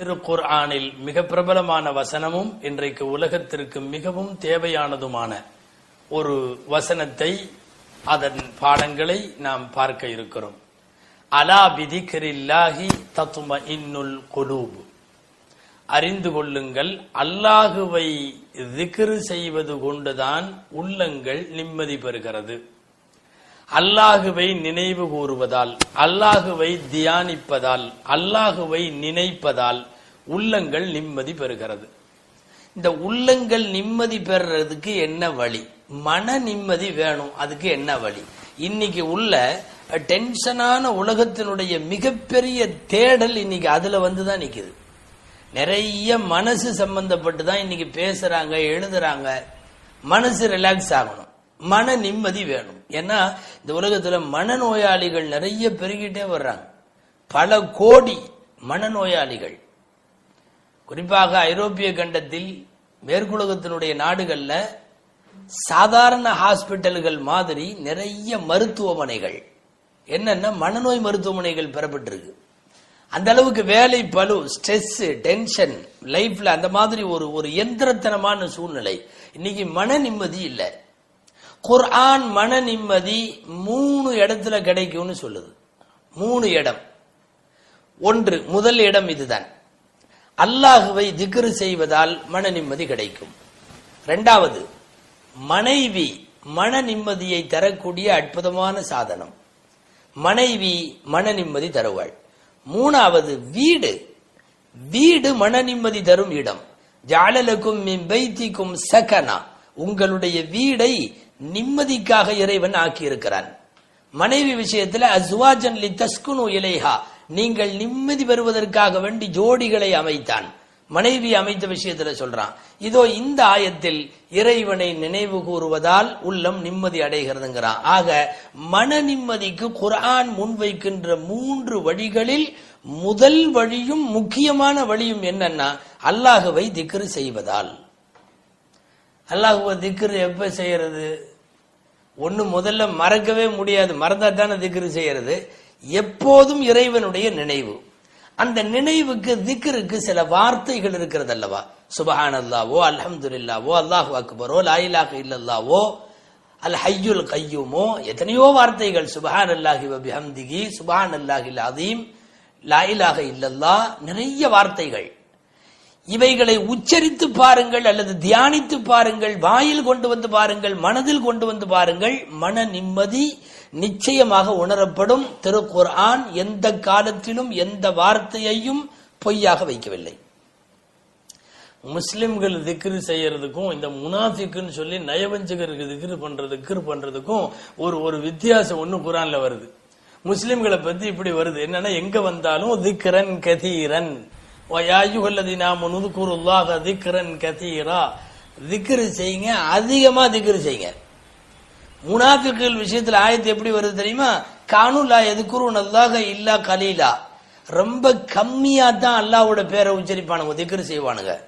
திருக்குர்ஆனில் மிக பிரபலமான வசனமும் இன்றைக்கு உலகத்திற்கு மிகவும் தேவையானதுமான ஒரு வசனத்தை அதன் பாடங்களை நாம் பார்க்க இருக்கிறோம். அலா பிதிக்கிரில்லாஹி தத்தும இன்னுல் குலூப். அறிந்து கொள்ளுங்கள் அல்லாஹுவை திக்ரு செய்வது கொண்டுதான் உள்ளங்கள் நிம்மதி பெறுகிறது. அல்லாஹுவை நினைவு கூறுவதால் அல்லாஹுவை தியானிப்பதால் அல்லாஹுவை நினைப்பதால் உள்ளங்கள் நிம்மதி பெறுகிறது. இந்த உள்ளங்கள் நிம்மதி பெறுறதுக்கு என்ன வழி? மன நிம்மதி வேணும் அதுக்கு என்ன வழி? இன்னைக்கு உள்ள டென்ஷனான உலகத்தினுடைய மிகப்பெரிய தேடல் இன்னைக்கு அதுல வந்து தான் நிக்குது. நிறைய மனசு சம்பந்தப்பட்டு தான் இன்னைக்கு பேசுறாங்க எழுதுறாங்க. மனசு ரிலாக்ஸ் ஆகணும். மன நிம்மதி வேணும். ஏன்னா இந்த உலகத்துல மனநோயாளிகள் நிறைய பெருகிட்டே வர்றாங்க. பல கோடி மனநோயாளிகள். குறிப்பாக ஐரோப்பிய கண்டத்தில் மேற்குலகத்தினுடைய நாடுகள்ல சாதாரண ஹாஸ்பிட்டல்கள் மாதிரி நிறைய மருத்துவமனைகள். என்னென்ன மனநோய் மருத்துவமனைகள் பெறப்பட்டிருக்கு. அந்த அளவுக்கு வேலை பளு ஸ்ட்ரெஸ் டென்ஷன் லைஃப்ல அந்த மாதிரி ஒரு ஒரு எந்திரத்தனமான சூழ்நிலை. இன்னைக்கு மன நிம்மதி இல்லை. குர்ஆன் மன நிம்மதி மூணு இடத்துல கிடைக்கும்னு சொல்லுது. மூணு இடம். ஒன்று முதல் இடம் இதுதான். அல்லாஹுவை திக்ரு செய்வதால் மன நிம்மதி கிடைக்கும். இரண்டாவது மனைவி மன நிம்மதியை தரக்கூடிய அற்புதமான சாதனம். மனைவி மன நிம்மதி தருவாள். மூணாவது வீடு. வீடு மன நிம்மதி தரும் இடம். ஜாலலுக்கும் வைத்திக்கும் சகனா. உங்களுடைய வீடை நிம்மதிக்காக இறைவன் ஆக்கியிருக்கிறான். மனைவி விஷயத்துல அஸ்வாஜன் லி தஸ்குனு இலைஹா. நீங்கள் நிம்மதி பெறுவதற்காக வேண்டி ஜோடிகளை அமைத்தான். மனைவி அமைத்த விஷயத்துல சொல்றான். இதோ இந்த ஆயத்தில் இறைவனை நினைவு கூறுவதால் உள்ளம் நிம்மதி அடைகிறதுங்கிறான். ஆக மன நிம்மதிக்கு குர்ஆன் முன்வைக்கின்ற மூன்று வழிகளில் முதல் வழியும் முக்கியமான வழியும் என்னன்னா அல்லாஹுவை திக்ரு செய்வதால். அல்லாஹுவை திக்ரு எப்ப செய்யறது? ஒண்ணு முதல்ல மறக்கவே முடியாது. மறந்தா தானே திக்ரு செய்யறது? எப்போதும் இறைவனுடைய நினைவு. அந்த நினைவுக்கு திக்ருக்கு சில வார்த்தைகள் இருக்கிறது அல்லவா சுபஹான் அல்லாவோ அல்ஹம்துல்லாவோ அல்லாஹு அக்பரோ லாயிலாக இல்லல்லாவோ அல் ஹையுல் கையுமோ எத்தனையோ வார்த்தைகள் சுபஹான் அல்லாஹி வபிஹம்திகி சுபஹான் அல்லாஹில் அதீம் லாயிலாக இல்லல்லா நிறைய வார்த்தைகள். இவைகளை உச்சரித்து பாருங்கள் அல்லது தியானித்து பாருங்கள் வாயில் கொண்டு வந்து பாருங்கள் மனதில் கொண்டு வந்து பாருங்கள். மன நிம்மதி நிச்சயமாக உணரப்படும். திருக்குர்ஆன் எந்த காலத்திலும் எந்த வார்த்தையையும் பொய்யாக வைக்கவில்லை. முஸ்லிம்கள் திக்ரு செய்யறதுக்கும் இந்த முனாஃபிக்குன்னு சொல்லி நயவஞ்சகருக்கு திக்ரு பண்றது திக்ரு பண்றதுக்கும் ஒரு ஒரு வித்தியாசம் ஒண்ணு குரான்ல வருது. முஸ்லிம்களை பத்தி இப்படி வருது. என்னன்னா எங்க வந்தாலும் திக்ரன் கதீரன். நுதுக்குருல்லாக திக்ரன் கதீரா திக்ரு செய்யுங்க அதிகமா திக்ரு செய்யுங்க. முனாஃபிக்குகள் விஷயத்துல ஆயத்து எப்படி வருது தெரியுமா? கானுலா எதுக்குரு நல்லாக இல்லா கலீலா. ரொம்ப கம்மியா தான் அல்லாவோட பேரை உச்சரிப்பானுங்க திக்ரு செய்வானுங்க.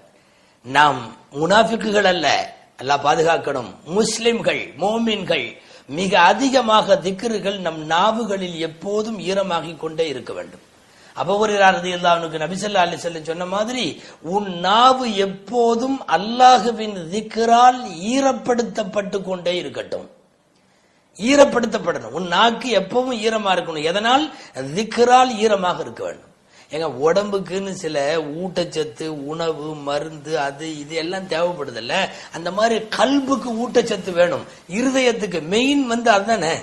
நாம் முனாஃபிக்குகள் அல்ல அல்லா பாதுகாக்கணும். முஸ்லிம்கள் மோமின்கள் மிக அதிகமாக திக்ருகள் நம் நாவுகளில் எப்போதும் ஈரமாகிக் கொண்டே இருக்க வேண்டும். அபவரிலாரதி அல்லாவுக்கு நபிசல்லா அலி செல்லம் சொன்ன மாதிரி உன் நாவு எப்போதும் அல்லாஹுவின் திக்கரால் ஈரப்படுத்தப்பட்டு கொண்டே இருக்கட்டும். ஈரப்படுத்தப்படணும். உன் நாக்கு எப்பவும் ஈரமா இருக்கணும். எதனால்? திக்கரால் ஈரமாக இருக்க வேண்டும். எங்க உடம்புக்குன்னு சில ஊட்டச்சத்து உணவு மருந்து அது இது எல்லாம் தேவைப்படுதில்ல. அந்த மாதிரி கல்புக்கு ஊட்டச்சத்து வேணும். இருதயத்துக்கு மெயின் வந்து அதுதானே.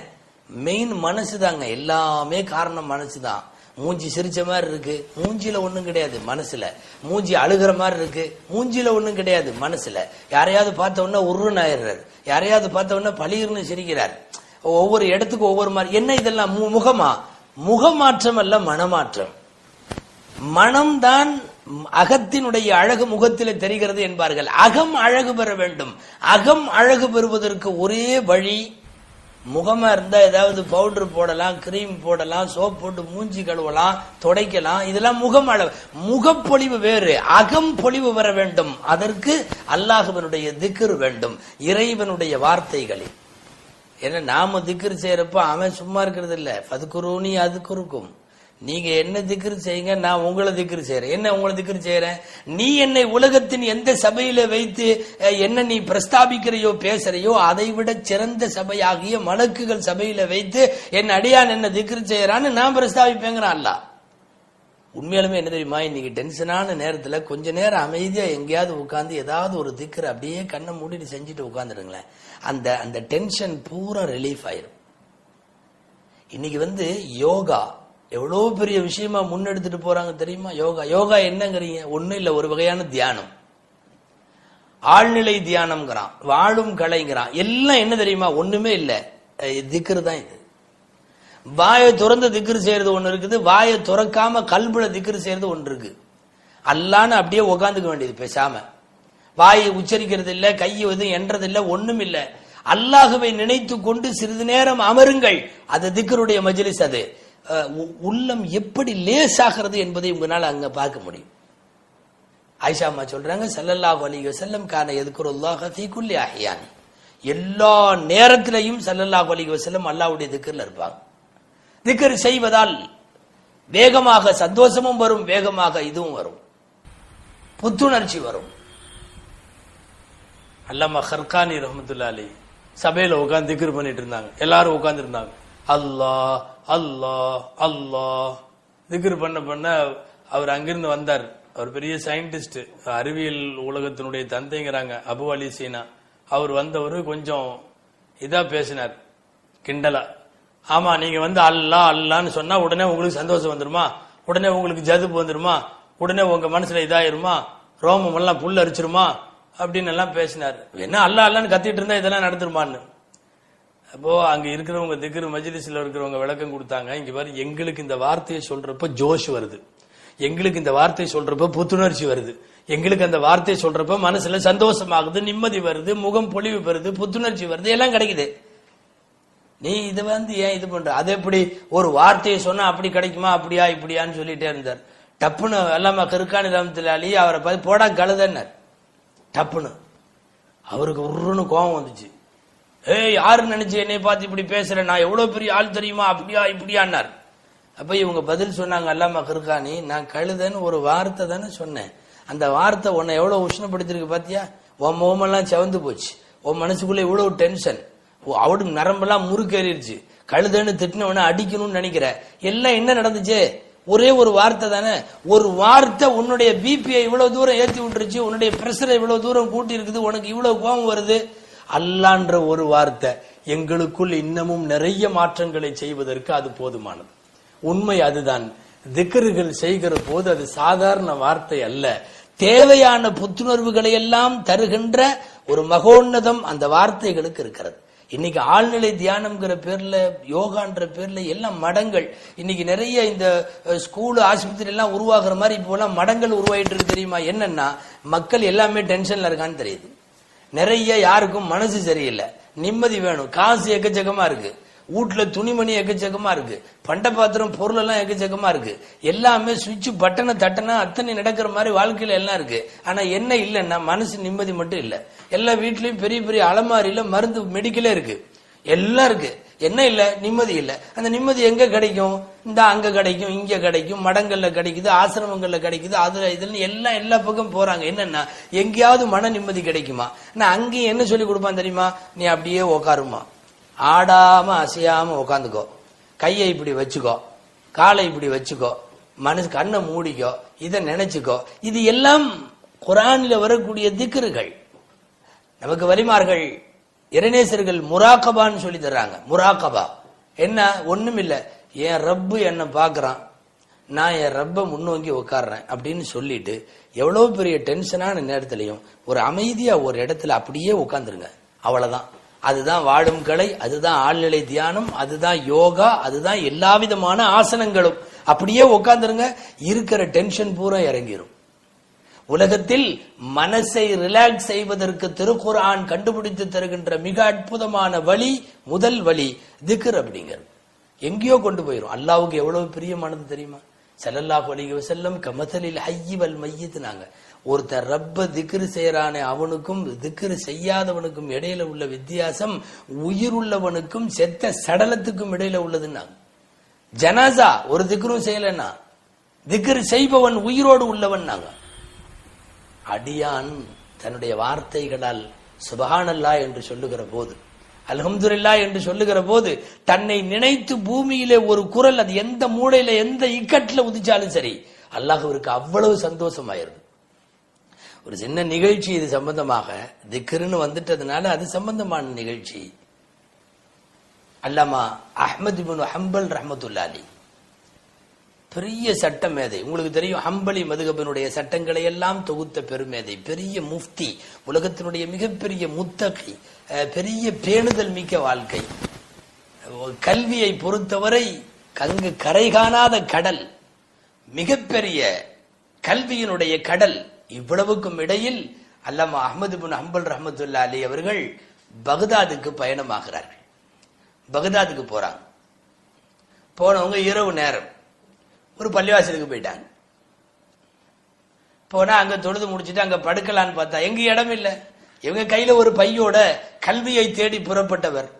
மெயின் மனசு தாங்க எல்லாமே காரணம் மனசு தான் மூஞ்சி சிரிச்ச மாதிரி இருக்கு. மூஞ்சில ஒண்ணும் கிடையாது மனசுல. மூஞ்சி அழுகிற மாதிரி இருக்கு. மூஞ்சில ஒண்ணும் கிடையாது மனசுல. யாரையாவது பார்த்த உடனே உருன்னு ஆயிடுறாரு. யாரையாவது பார்த்த உடனே பளிர்னு சிரிக்கிறார். ஒவ்வொரு இடத்துக்கு ஒவ்வொரு மாதிரி. என்ன இதெல்லாம்? முகமா? முகமாற்றம் அல்ல மனமாற்றம். மனம்தான் அகத்தினுடைய அழகு முகத்திலே தெரிகிறது என்பார்கள். அகம் அழகு பெற வேண்டும். அகம் அழகு பெறுவதற்கு ஒரே வழி முகமா இருந்தா ஏதாவது பவுடர் போடலாம் கிரீம் போடலாம் சோப் போட்டு மூஞ்சி கழுவலாம் துடைக்கலாம். இதெல்லாம் முகம் அளவு. முகப்பொழிவு வேறு. அகம் பொழிவு வர வேண்டும். அதற்கு அல்லாஹுவனுடைய திக்ரு வேண்டும். இறைவனுடைய வார்த்தைகளில். ஏன்னா நாம திக்ரு செய்யறப்ப அவன் சும்மா இருக்கிறது இல்ல பதுக்குருனி அது குறுக்கும் நீங்க என்ன திக்ரு செய்யுங்க நான் உங்களை திக்ரு செய்யறேன் என்ன உங்களை திக்ரு செய்யறேன் நீ என்னை உலகத்தின் எந்த சபையில வைத்து என்ன நீ பிரஸ்தாபிக்கிறையோ பேசுறையோ அதை விட சிறந்த சபையாகிய மலக்குகள் சபையில வைத்து என் அடியான் என்ன திக்ரு செய்யறான்னு நான் பிரஸ்தாபிப்பேங்கிறான் அல்லாஹ் உண்மையாலுமே என்ன தெரியுமா? இன்னைக்கு டென்ஷனான நேரத்துல கொஞ்ச நேரம் அமைதியா எங்கேயாவது உட்காந்து ஏதாவது ஒரு திக்கர் அப்படியே கண்ணை மூடிட்டு செஞ்சுட்டு உட்காந்துருங்களேன் அந்த அந்த டென்ஷன் பூரா ரிலீஃப் ஆயிரும். இன்னைக்கு வந்து யோகா எவ்வளவு பெரிய விஷயமா முன்னெடுத்துட்டு போறாங்க தெரியுமா? யோகா. யோகா என்னங்கிறீங்க? ஒன்றும் இல்ல. ஒரு வகையான தியானம். ஆழ்நிலை தியானம்ங்கிறான். வாழும் கலைங்கிறான். எல்லாம் என்ன தெரியுமா? ஒண்ணுமே இல்ல. திக்ரு தான் இது. வாயை துறந்து திக்ரு செய்யறது ஒண்ணு இருக்குது. வாயை துறக்காம கல்புல திக்ரு செய்யறது ஒன்று இருக்கு. அல்லான்னு அப்படியே உக்காந்துக்க வேண்டியது பேசாம. வாயை உச்சரிக்கிறது இல்ல கையை எதுவும் என்றது இல்ல ஒண்ணும் இல்ல. அல்லாஹுவை நினைத்து கொண்டு சிறிது நேரம் அமருங்கள். அது திக்கருடைய மஜ்லிஸ் அது. உள்ளம் எப்படி லேசாகிறது என்பதை உங்களால் அங்க பார்க்க முடியும். ஆயிஷா அம்மா சொல்றாங்க சல்லல்லாஹ் அலைஹி செல்லம் கான யذ்குருல்லாஹ ஃபீ குல்லி எல்லா நேரத்திலையும் சல்லல்லாஹ் அலைஹி வஸல்லம் அல்லாவுடைய திக்கர்ல இருப்பாங்க. திக்கர் செய்வதால் வேகமாக சந்தோஷமும் வரும் வேகமாக இதுவும் வரும். புத்துணர்ச்சி வரும். அல்லாமா ஹர்கானி ரஹமத்துல்லா அலி சபையில உட்கார்ந்து திக்கர் பண்ணிட்டு இருந்தாங்க. எல்லாரும் உட்கார்ந்து இருந்தாங்க. அல்லாஹ் அல்லாஹ் அல்லாஹ். திக்ர் பண்ண பண்ண அவர் அங்கிருந்து வந்தார். அவர் பெரிய சயின்டிஸ்ட் அறிவியல் உலகத்தினுடைய தந்தைங்கிறாங்க அபு அலி சீனா. அவர் வந்தவர் கொஞ்சம் இதா பேசினார் கிண்டலா. ஆமா நீங்க வந்து அல்லா அல்லான்னு சொன்னா உடனே உங்களுக்கு சந்தோஷம் வந்துருமா? உடனே உங்களுக்கு ஜதுப்பு வந்துருமா? உடனே உங்க மனசுல இதாயிருமா? ரோமம் எல்லாம் புல் அரிச்சிருமா? அப்படின்னு எல்லாம் பேசினார். என்ன அல்லா அல்லான்னு கத்திட்டு இருந்தா இதெல்லாம் நடந்துருமான்னு. அப்போ அங்க இருக்கிறவங்க திக்ரு மஜ்லிஸ்ல இருக்கிறவங்க விளக்கம் கொடுத்தாங்க. இங்க பாரு எங்களுக்கு இந்த வார்த்தையை சொல்றப்ப ஜோஷ் வருது. எங்களுக்கு இந்த வார்த்தை சொல்றப்ப புத்துணர்ச்சி வருது. எங்களுக்கு அந்த வார்த்தை சொல்றப்ப மனசுல சந்தோஷமாகுது நிம்மதி வருது முகம் பொலிவு பெறுது புத்துணர்ச்சி வருது எல்லாம் கிடைக்குது. நீ இது வந்து ஏன் இது பண்ற? அது எப்படி ஒரு வார்த்தையை சொன்னா அப்படி கிடைக்குமா அப்படியா இப்படியான்னு சொல்லிட்டே இருந்தார். டப்புன்னு அல்லாம கருக்கானி ரமத்துலாலி அவரை பார்த்து போடா கழுதன்னார். டப்புன்னு. அவருக்கு உருன்னு கோபம் வந்துச்சு. ஏய் யாரு நினைச்சு என்னை பார்த்து இப்படி பேசுறேன் நான் எவ்வளவு பெரிய ஆள் தெரியுமா? அப்படியா இப்படியான்னார். அப்ப இவங்க பதில் சொன்னாங்க அல்லாம கருக்கானி நான் கழுதன்னு ஒரு வார்த்தை தானே சொன்னேன். அந்த வார்த்தை உன்னை எவ்வளவு உஷ்ணப்படுத்திருக்கு பாத்தியா? உன் முகமெல்லாம் செவந்து போச்சு. உன் மனசுக்குள்ள இவ்வளவு டென்ஷன் அவடு நரம்பெல்லாம் முறுக்கேறிடுச்சு கழுதன்னு திட்டினவன அடிக்கணும்னு நினைக்கிற. எல்லாம் என்ன நடந்துச்சு? ஒரே ஒரு வார்த்தை தானே. ஒரு வார்த்தை உன்னுடைய பிபிஐ இவ்வளவு தூரம் ஏற்றி விட்டுருச்சு. உன்னுடைய பிரஷரை இவ்வளவு தூரம் கூட்டி இருக்குது உனக்கு இவ்வளவு கோபம் வருது. அல்லான்ற ஒரு வார்த்தை எங்களுக்குள் இன்னமும் நிறைய மாற்றங்களை செய்வதற்கு அது போதுமானது. உண்மை அதுதான். திக்கர்கள் செய்கிற போது அது சாதாரண வார்த்தை அல்ல. தேவையான புத்துணர்வுகளை எல்லாம் தருகின்ற ஒரு மகோன்னதம் அந்த வார்த்தைகளுக்கு இருக்கிறது. இன்னைக்கு ஆழ்நிலை தியானம்ங்கிற பேர்ல யோகான்ற பேர்ல எல்லாம் மடங்கள். இன்னைக்கு நிறைய இந்த ஸ்கூல் ஆஸ்பத்திரி எல்லாம் உருவாகிற மாதிரி இப்போ எல்லாம் மடங்கள் உருவாயிட்டு இருக்கு தெரியுமா? என்னன்னா மக்கள் எல்லாமே டென்ஷன்ல இருக்கான்னு தெரியுது. நிறைய யாருக்கும் மனசு சரியில்லை. நிம்மதி வேணும். காசு எக்கச்சக்கமா இருக்கு. வீட்டுல துணிமணி எக்கச்சக்கமா இருக்கு. பண்ட பாத்திரம் பொருள் எல்லாம் எக்கச்சக்கமா இருக்கு. எல்லாமே சுவிட்ச் பட்டனை தட்டனா அத்தனை நடக்கிற மாதிரி வாழ்க்கையில எல்லாம் இருக்கு. ஆனா என்ன இல்லைன்னா மனசு நிம்மதி மட்டும் இல்லை. எல்லா வீட்லயும் பெரிய பெரிய அலமாரியில மருந்து மெடிக்கலே இருக்கு. எல்லாம் இருக்கு. என்ன இல்லை? நிம்மதி இல்லை. அந்த நிம்மதி எங்க கிடைக்கும்? இந்த அங்க கிடைக்கும் இங்க கிடைக்கும் மடங்கள்ல கிடைக்குது ஆசிரமங்கள்ல கிடைக்குது அதுல இதுல எல்லாம் எல்லா பக்கம் போறாங்க. என்னன்னா எங்கேயாவது மன நிம்மதி கிடைக்குமா? நான் அங்கேயும் என்ன சொல்லி கொடுப்பான் தெரியுமா? நீ அப்படியே உக்காருமா ஆடாம அசையாம உக்காந்துக்கோ. கையை இப்படி வச்சுக்கோ. காலை இப்படி வச்சுக்கோ. மனசு கண்ணை மூடிக்கோ. இதை நினைச்சுக்கோ. இது எல்லாம் குரானில் வரக்கூடிய திக்கர்கள் நமக்கு வலிமார்கள் இறைநேசர்கள் முராக்கபான்னு சொல்லி தர்றாங்க. முராக்கபா. என்ன? ஒன்றும் இல்லை என் ரப்பு என்னை பார்க்குறான். நான் என் ரப்பை முன்னோக்கி உட்காடுறேன் அப்படின்னு சொல்லிட்டு எவ்வளோ பெரிய டென்ஷனான நேரத்திலையும் ஒரு அமைதியாக ஒரு இடத்துல அப்படியே உட்காந்துருங்க அவ்வளோதான் அதுதான் வாழும் கலை அதுதான் ஆழ்நிலை தியானம் அதுதான் யோகா அதுதான் எல்லா விதமான ஆசனங்களும். அப்படியே உட்காந்துருங்க இருக்கிற டென்ஷன் பூரா இறங்கிரும். உலகத்தில் மனசை ரிலாக்ஸ் செய்வதற்கு திருக்குரான் கண்டுபிடித்து தருகின்ற மிக அற்புதமான வழி முதல் வழி திக்ர் அப்படிங்கிறது. எங்கேயோ கொண்டு போயிடும் அல்லாவுக்கு எவ்வளவு பிரியமானது தெரியுமா? செல்லல்லாஹ் அலிக செல்லம் கமதலில் ஹய்யி வல் ஒருத்தர் ரப்ப திக்ரு செய்யறானே அவனுக்கும் திக்ரு செய்யாதவனுக்கும் இடையில உள்ள வித்தியாசம் உயிர் உள்ளவனுக்கும் செத்த சடலத்துக்கும் இடையில உள்ளதுன்னாங்க. ஜனாசா ஒரு திக்ரும் செய்யலன்னா திக்ரு செய்பவன் உயிரோடு உள்ளவன் நாங்க அடியான் தன்னுடைய வார்த்தைகளால் சுபஹானல்லா என்று சொல்லுகிற போது அல்ஹம்துலில்லா என்று சொல்லுகிற போது தன்னை நினைத்து பூமியிலே ஒரு குரல் அது எந்த மூலையில எந்த இக்கட்டில் உதிச்சாலும் சரி அல்லாஹுவிற்கு அவ்வளவு சந்தோஷமாயிருது ஒரு சின்ன நிகழ்ச்சி இது சம்பந்தமாக திக்ருன்னு வந்துட்டதுனால அது சம்பந்தமான நிகழ்ச்சி. அல்லாமா அஹ்மது பின் ஹம்பல் ரஹமத்துல்லாலி பெரிய சட்ட மேதை உங்களுக்கு தெரியும் ஹம்பலி மதுகபனுடைய சட்டங்களை எல்லாம் தொகுத்த பெருமேதை பெரிய முஃப்தி உலகத்தினுடைய மிகப்பெரிய முத்தகை பெரிய பேணுதல் மிக்க வாழ்க்கை. கல்வியை பொறுத்தவரை கங்கு கரை காணாத கடல் மிகப்பெரிய கல்வியினுடைய கடல் இவ்வளவுக்கும் இடையில் அல்லாமா அஹமது பின் ஹம்பல் ரஹமத்துல்லா அலி அவர்கள் பகதாதுக்கு பயணமாகிறார்கள். பகதாதுக்கு போறாங்க. போனவங்க இரவு நேரம். ஒரு பள்ளிவாசலுக்கு போயிட்டாங்க. போனா அங்க தொழுது முடிச்சுட்டு அங்க படுக்கலான்னு பார்த்தா எங்க இடம் இல்ல. இவங்க கையில ஒரு பையோட கல்வியை தேடி புறப்பட்டவர்.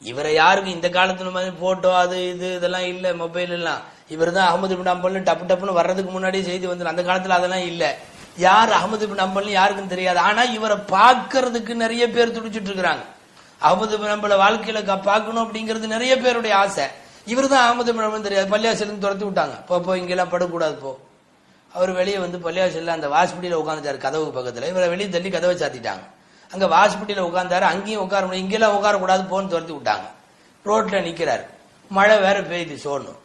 இவரை யாருக்கும் இந்த காலத்துல மாதிரி போட்டோ அது இது இதெல்லாம் இல்ல மொபைல் எல்லாம். இவர் தான் அகமது பின் அம்பல்னு டப்பு டப்புன்னு வர்றதுக்கு முன்னாடியே செய்தி வந்து அந்த காலத்துல அதெல்லாம் இல்ல. யார் அகமது பின் அம்பல்னு யாருக்கும் தெரியாது. ஆனா இவரை பார்க்கறதுக்கு நிறைய பேர் துடிச்சிட்டு இருக்கிறாங்க. அகமது பின் அம்பல வாழ்க்கையில க- பார்க்கணும் அப்படிங்கிறது நிறைய பேருடைய ஆசை. இவர் தான் அகமது மிழமன் தெரியாது. பள்ளியாசலுக்கு துரத்தி விட்டாங்க. போ போ இங்கெல்லாம் படக்கூடாது போ. அவர் வெளியே வந்து பள்ளியாசல்ல அந்த வாசப்படியில உட்காந்துட்டார் கதவு பக்கத்தில். இவரை வெளியே தள்ளி கதவை சாத்திட்டாங்க. அங்கே வாசப்படியில உட்காந்தாரு அங்கேயும் உட்கார முடியும் இங்கெல்லாம் உட்கார கூடாது போன்னு துரத்தி விட்டாங்க. ரோட்டில் நிற்கிறார் மழை வேற பெய்யுது சோணும்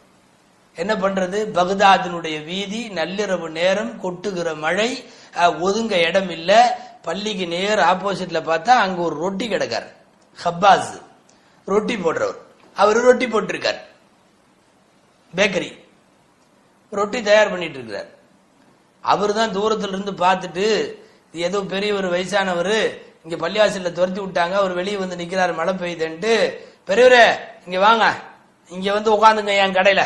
என்ன பண்றது? பகதாதினுடைய வீதி நள்ளிரவு நேரம் கொட்டுகிற மழை ஒதுங்க இடம் இல்லை. பள்ளிக்கு நேர் ஆப்போசிட்ல பார்த்தா அங்க ஒரு ரொட்டி கிடக்காரு ஹப்பாஸ். ரொட்டி போடுறவர். அவர் ரொட்டி போட்டிருக்கார். பேக்கரி. ரொட்டி தயார் பண்ணிட்டு இருக்கிறார் அவர் தான் தூரத்துல இருந்து பார்த்துட்டு ஏதோ பெரிய ஒரு வயசானவர் இங்க பள்ளிவாசல்ல துரத்தி விட்டாங்க அவர் வெளியே வந்து நிக்கிறாரு மழை பெய்யுதுன்ட்டு பெரியவரே இங்க வாங்க. இங்க வந்து உட்காந்துங்க என் கடையில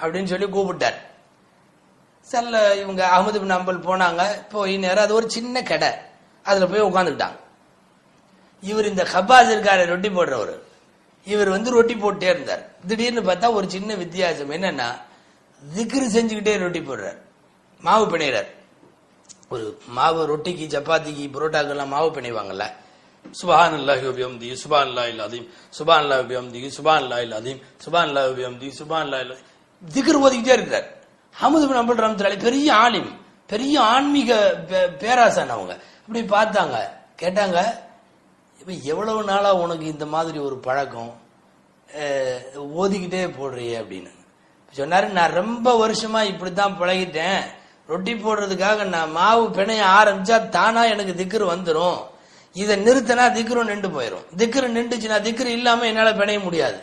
அப்படின்னு சொல்லி கூப்பிட்டார். செல்ல இவங்க அகமது பின் அம்பல் போனாங்க போய் நேரம் அது ஒரு சின்ன கடை. அதுல போய் உட்காந்துக்கிட்டாங்க இவர் இந்த ஹப்பாஸ் இருக்காரு ரொட்டி போடுறவர். இவர் வந்து ரொட்டி போட்டே இருந்தார். திடீர்னு பார்த்தா ஒரு சின்ன வித்தியாசம். என்னன்னா திக்ரு செஞ்சுக்கிட்டே ரொட்டி போடுறார். மாவு பிணைகிறார் ஒரு மாவு ரொட்டிக்கு சப்பாத்திக்கு புரோட்டாக்கெல்லாம் மாவு பிணைவாங்கல்ல? சுபான் அல்லாஹி உபியம்தி சுபான் அல்லாஹ் அலீம் சுபான் அல்லாஹ் உபியம்தி சுபான் அல்லாஹ் அதையும் சுபான் அல்லாஹ் உபியம்தி சுபான் அல்லாஹ் திக்ர் ஓதிக்கிட்டே இருக்கிறார். ஹமது பின் அம்பல் பெரிய ஆலிம் பெரிய ஆன்மீக பே- அவங்க. அப்படி பார்த்தாங்க. கேட்டாங்க இப்போ எவ்வளவு நாளாக உனக்கு இந்த மாதிரி ஒரு பழக்கம்? ஓதிக்கிட்டே போடுறியே அப்படின்னு. சொன்னார் நான் ரொம்ப வருஷமா இப்படித்தான் பழகிட்டேன். ரொட்டி போடுறதுக்காக நான் மாவு பிணைய ஆரம்பிச்சா தானா எனக்கு திக்ரு வந்துடும் இதை நிறுத்தினா திக்ரு நின்று போயிடும் திக்ரு நின்றுச்சுன்னா திக்ரு இல்லாமல் என்னால் பிணைய முடியாது.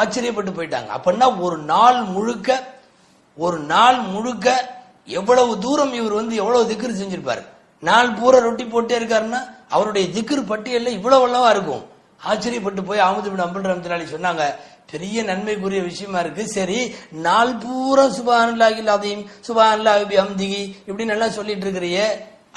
ஆச்சரியப்பட்டு போயிட்டாங்க. அப்படின்னா ஒரு நாள் முழுக்க ஒரு நாள் முழுக்க எவ்வளவு தூரம் இவர் வந்து எவ்வளவு திக்ரு செஞ்சிருப்பாரு? நாள் பூரா ரொட்டி போட்டே இருக்காருன்னா அவருடைய திக்ரு பட்டியல்ல இவ்வளவு அல்லவா இருக்கும். ஆச்சரியப்பட்டு போய் அகமது பின் அம்பல் ரஹமத்துல்லாஹி சொன்னாங்க பெரிய நன்மைக்குரிய விஷயமா இருக்கு. சரி நாள் பூரா சுபானுல்லாஹி அதையும் சுபானுல்லாஹி அம்திகி இப்படின்னு எல்லாம் சொல்லிட்டு இருக்கிறிய.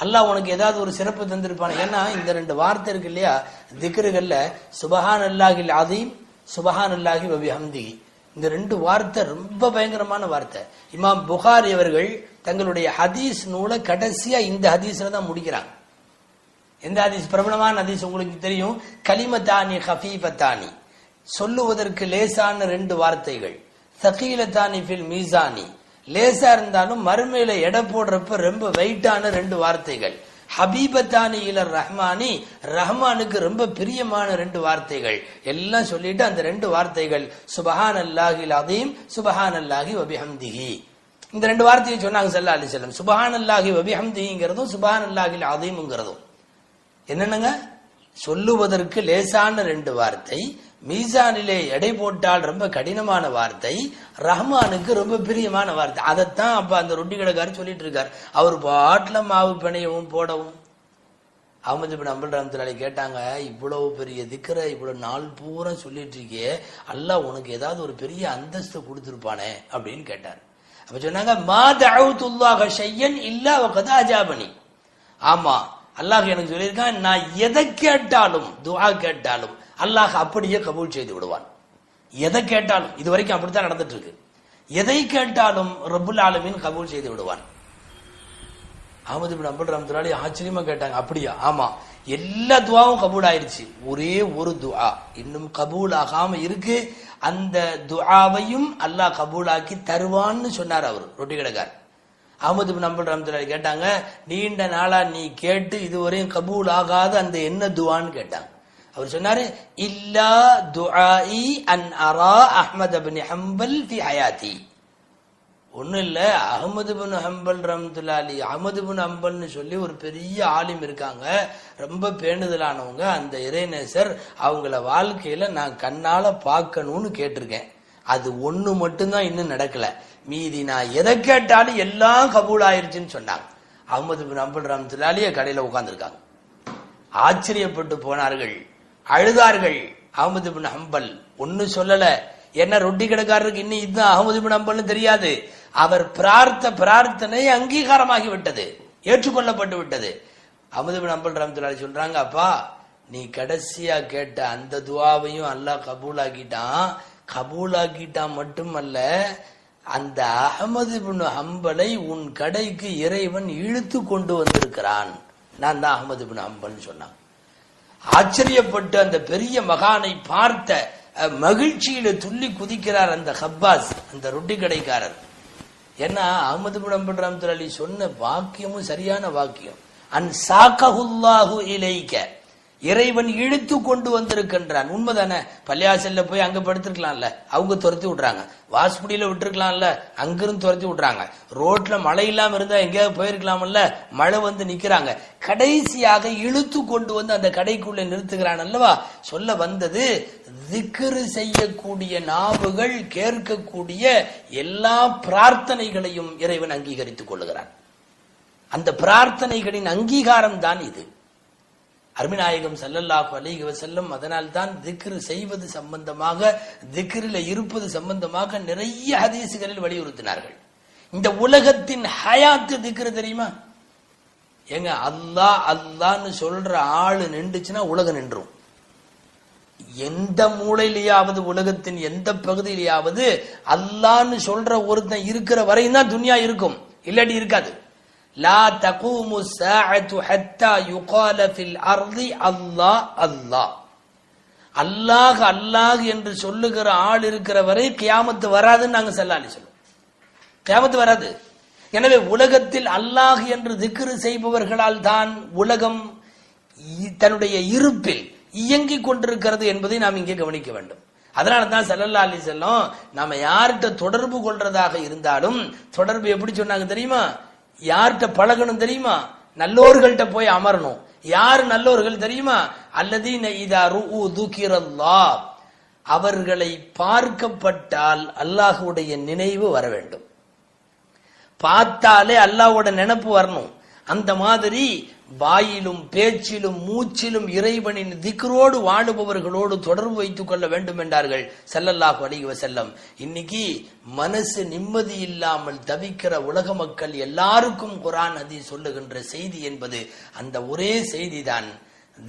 அல்லாஹ் உனக்கு ஏதாவது ஒரு சிறப்பு தந்திருப்பான. ஏன்னா இந்த ரெண்டு வார்த்தை இருக்கு இல்லையா? திக்ருகள்ல சுபஹான் அல்லாஹில் அதையும் சுபஹான் அல்லாஹி வபிஹம்திஹி இந்த ரெண்டு வார்த்தை ரொம்ப பயங்கரமான வார்த்தை. இமாம் புகாரி அவர்கள் தங்களுடைய ஹதீஸ் நூலை கடைசியா இந்த ஹதீஸ்ல தான் முடிக்கிறாங்க. எந்த ஹதீஸ்? பிரபலமான ஹதீஸ் உங்களுக்கு தெரியும். கலிமத்தானி ஹஃபீபத்தானி சொல்லுவதற்கு லேசான ரெண்டு வார்த்தைகள். சகீலத்தானி ஃபில் மீசானி. லேசா இருந்தாலும் மறுமையில எடை போடுறப்ப ரொம்ப வெயிட்டான ரெண்டு வார்த்தைகள். ஹபீபத்தானி இல ரஹ்மானி ரஹ்மானுக்கு ரொம்ப பிரியமான ரெண்டு வார்த்தைகள். எல்லாம் சொல்லிட்டு அந்த ரெண்டு வார்த்தைகள் சுபஹான் அல்லாஹில் அதீம் சுபஹான் அல்லாஹி வபிஹம்திஹி. இந்த ரெண்டு வார்த்தையை சொன்னாங்க சல்லா அலி செல்லம் சுபஹான் அல்லாஹி வபிஹம்திங்கிறதும் சுபஹான் அல்லாஹில் அதீம்ங்கிறதும் என்னென்னங்க? சொல்லுவதற்கு லேசான ரெண்டு வார்த்தை மீசானிலே எடை போட்டால் ரொம்ப கடினமான வார்த்தை ரஹ்மானுக்கு ரொம்ப பிரியமான வார்த்தை. அதைத்தான் அப்ப அந்த ரொட்டி கடைக்காரர் சொல்லிட்டு இருக்கார் அவர் பாட்டில் மாவு பிணையவும் போடவும். அகமது பின் அம்பல் ரஹமத்துல்லாஹி கேட்டாங்க இவ்வளவு பெரிய திக்கரை இவ்வளவு நாள் பூரா சொல்லிட்டு இருக்கே அல்லாஹ் உனக்கு ஏதாவது ஒரு பெரிய அந்தஸ்து கொடுத்துருப்பானே? அப்படின்னு கேட்டார். அப்ப சொன்னாங்க மா தஅவுத்துல்லாஹ ஷையன் அவ கதா அஜாபனி. ஆமா அல்லாஹ் எனக்கு சொல்லியிருக்கான் நான் எதை கேட்டாலும் துவா கேட்டாலும் அல்லாஹ் அப்படியே கபூல் செய்து விடுவான். எதை கேட்டாலும் இது வரைக்கும் அப்படித்தான் நடந்துட்டு இருக்கு எதை கேட்டாலும் ரபுல் ஆலமின் கபூல் செய்து விடுவான். அகமது பின் அம்பல் ரஹமத்துல்லாஹி ஆச்சரியமா கேட்டாங்க அப்படியா? ஆமா. எல்லா துவாவும் கபூல் ஆயிருச்சு ஒரே ஒரு துவா இன்னும் கபூல் ஆகாம இருக்கு. அந்த துவாவையும் அல்லாஹ் கபூலாக்கி தருவான்னு சொன்னார் அவர் ரொட்டி கடைக்கார் அகமது நம்பல் அம்பல் கேட்டாங்க நீண்ட நாளா நீ கேட்டு இதுவரையும் கபூல் ஆகாத அந்த என்ன துவான்னு கேட்டாங்க. அவர் சொன்னாரு இல்லா துஆஇ அன் அரா அஹ்மத் பின் ஹம்பல் ஃபி ஹயாத்தி. ஒன்றும் இல்லை அகமது பின் ஹம்பல் ரம்துல்லா அலி அகமது பின் ஹம்பல்னு சொல்லி ஒரு பெரிய ஆலிம் இருக்காங்க. ரொம்ப பேணுதலானவங்க அந்த இறைநேசர் அவங்கள வாழ்க்கையில நான் கண்ணால பார்க்கணும்னு கேட்டிருக்கேன். அது ஒன்று மட்டும்தான் இன்னும் நடக்கல. மீதி நான் எதை கேட்டாலும் எல்லாம் கபூல் ஆயிருச்சுன்னு சொன்னாங்க. அகமது பின் ஹம்பல் ரம்துல்லா கடையில் கடையில ஆச்சரியப்பட்டு போனார்கள். அழுதார்கள். அகமது பின் ஹம்பல் ஒன்னு சொல்லல. என்ன ரொட்டி கடைக்காரருக்கு இன்னும் இதுதான் அகமது பின் ஹம்பல்னு தெரியாது. அவர் பிரார்த்த பிரார்த்தனை அங்கீகாரமாகி விட்டது. ஏற்றுக்கொள்ளப்பட்டு விட்டது. அகமது பின் அம்பல் ரஹமத்துல்லாஹி சொல்றாங்க அப்பா நீ கடைசியா கேட்ட அந்த துவாவையும் அல்லாஹ் கபூலாக்கிட்டான். கபூலாக்கிட்டான் மட்டுமல்ல அந்த அகமது பின் ஹம்பலை உன் கடைக்கு இறைவன் இழுத்து கொண்டு வந்திருக்கிறான். நான் தான் அகமது பின் ஹம்பல்னு சொன்னான். ஆச்சரியப்பட்டு அந்த பெரிய மகானை பார்த்த மகிழ்ச்சியில துள்ளி குதிக்கிறார் அந்த ஹப்பாஸ் அந்த ரொட்டி கடைக்காரர். ஏன்னா அகமது பின் ரஹமத்துல் அலி சொன்ன வாக்கியமும் சரியான வாக்கியம். அன் சாக்கஹுல்லாஹு இலைக்க. இறைவன் இழுத்து கொண்டு வந்திருக்கின்றான். உண்மைதானே? பள்ளியாசல்ல போய் அங்க படுத்திருக்கலாம்ல. அவங்க துரத்தி விடுறாங்க. வாஸ்புடியில விட்டுருக்கலாம்ல. அங்கிருந்து துரத்தி விடுறாங்க. ரோட்ல மழை இல்லாம இருந்தா எங்கேயாவது போயிருக்கலாம்ல. மழை வந்து நிக்கிறாங்க. கடைசியாக இழுத்து கொண்டு வந்து அந்த கடைக்குள்ள நிறுத்துகிறான் அல்லவா? சொல்ல வந்தது திக்ரு செய்யக்கூடிய நாவுகள் கேட்கக்கூடிய எல்லா பிரார்த்தனைகளையும் இறைவன் அங்கீகரித்துக் கொள்ளுகிறான். அந்த பிரார்த்தனைகளின் அங்கீகாரம் தான் இது. அருமிநாயகம் ஸல்லல்லாஹு அலிக செல்லும் அதனால் தான் திக்ரு செய்வது சம்பந்தமாக திக்ரில இருப்பது சம்பந்தமாக நிறைய ஹதீசுகளில் வலியுறுத்தினார்கள். இந்த உலகத்தின் ஹயாத்து திக்ரு தெரியுமா? ஏங்க அல்லாஹ் அல்லான்னு சொல்ற ஆளு நின்றுச்சுன்னா உலகம் நின்றும். எந்த மூலையிலேயாவது உலகத்தின் எந்த பகுதியிலேயாவது அல்லான்னு சொல்ற ஒருத்தன் இருக்கிற வரையும் தான் துன்யா இருக்கும். இல்லாட்டி இருக்காது. லா தகூமு சாஅத்து ஹத்தா யுகால ஃபில் அர்தி அல்லாஹ் அல்லாஹ் அல்லாஹ் அல்லாஹ் என்று சொல்லுகிற ஆள் இருக்கிற வரை கியாமத்து வராதுன்னு நாங்க செல்லாலி சொல்லுவோம் கியாமத்து வராது. எனவே உலகத்தில் அல்லாஹ் என்று திக்ரு செய்பவர்களால் தான் உலகம் தன்னுடைய இருப்பில் இயங்கிக் கொண்டிருக்கிறது என்பதை நாம் இங்கே கவனிக்க வேண்டும். அதனால தான் செல்லல்லாலி செல்லம் நாம யார்கிட்ட தொடர்பு கொள்றதாக இருந்தாலும் தொடர்பு எப்படி சொன்னாங்க தெரியுமா? யார்கிட்ட பழகணும் தெரியுமா? நல்லோர்கள்ட்ட போய் அமரணும். யார் நல்லோர்கள் தெரியுமா? அல்லதீன இதா ருஉ தூக்கிறல்லா அவர்களை பார்க்கப்பட்டால் அல்லாஹுடைய நினைவு வர வேண்டும். பார்த்தாலே அல்லாஹோட நினைப்பு வரணும். அந்த மாதிரி வாயிலும் பேச்சிலும் மூச்சிலும் இறைவனின் திக்ரோடு வாழுபவர்களோடு தொடர்பு வைத்துக் கொள்ள வேண்டும் என்றார்கள். ஸல்லல்லாஹு அலைஹி செல்லம் இன்னைக்கு மனசு நிம்மதி இல்லாமல் தவிக்கிற உலக மக்கள் எல்லாருக்கும் குரான் அதி சொல்லுகின்ற செய்தி என்பது அந்த ஒரே செய்திதான்.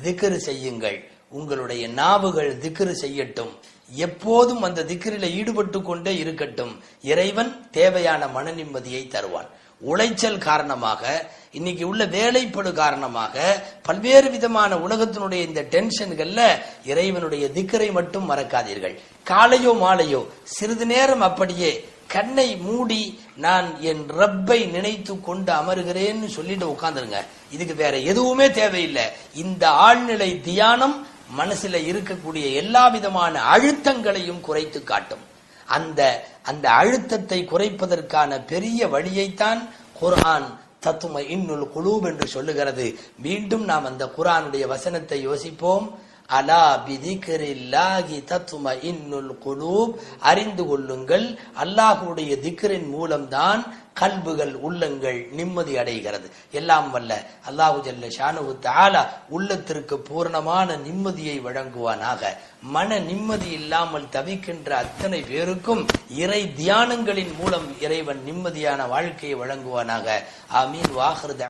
திக்ரு செய்யுங்கள். உங்களுடைய நாவுகள் திக்ரு செய்யட்டும். எப்போதும் அந்த திக்ரில ஈடுபட்டு கொண்டே இருக்கட்டும். இறைவன் தேவையான மன நிம்மதியை தருவான். உளைச்சல் காரணமாக இன்னைக்கு உள்ள வேலைப்படு காரணமாக பல்வேறு விதமான உலகத்தினுடைய இந்த டென்ஷன்கள்ல இறைவனுடைய திக்கரை மட்டும் மறக்காதீர்கள். காலையோ மாலையோ சிறிது நேரம் அப்படியே கண்ணை மூடி நான் என் ரப்பை நினைத்து கொண்டு அமருகிறேன்னு சொல்லிட்டு உட்கார்ந்துருங்க. இதுக்கு வேற எதுவுமே தேவையில்லை. இந்த ஆழ்நிலை தியானம் மனசுல இருக்கக்கூடிய எல்லா விதமான அழுத்தங்களையும் குறைத்து காட்டும். அந்த அந்த அழுத்தத்தை குறைப்பதற்கான பெரிய வழியைத்தான் குர்ஆன் தத்தும இன்னுல் குலூப் என்று சொல்லுகிறது. மீண்டும் நாம் அந்த குரானுடைய வசனத்தை யோசிப்போம். அலா பிதிக்ரில்லாஹி தத்தும இன்னுல் குலூப். அறிந்து கொள்ளுங்கள். அல்லாஹுடைய திக்கரின் மூலம்தான் கல்புகள் உள்ளங்கள் நிம்மதி அடைகிறது. எல்லாம் வல்ல அல்லாஹு ஜல்ல ஷானு தாலா உள்ளத்திற்கு பூர்ணமான நிம்மதியை வழங்குவானாக. மன நிம்மதி இல்லாமல் தவிக்கின்ற அத்தனை பேருக்கும் இறை தியானங்களின் மூலம் இறைவன் நிம்மதியான வாழ்க்கையை வழங்குவானாக. ஆமீன். வாஹிர்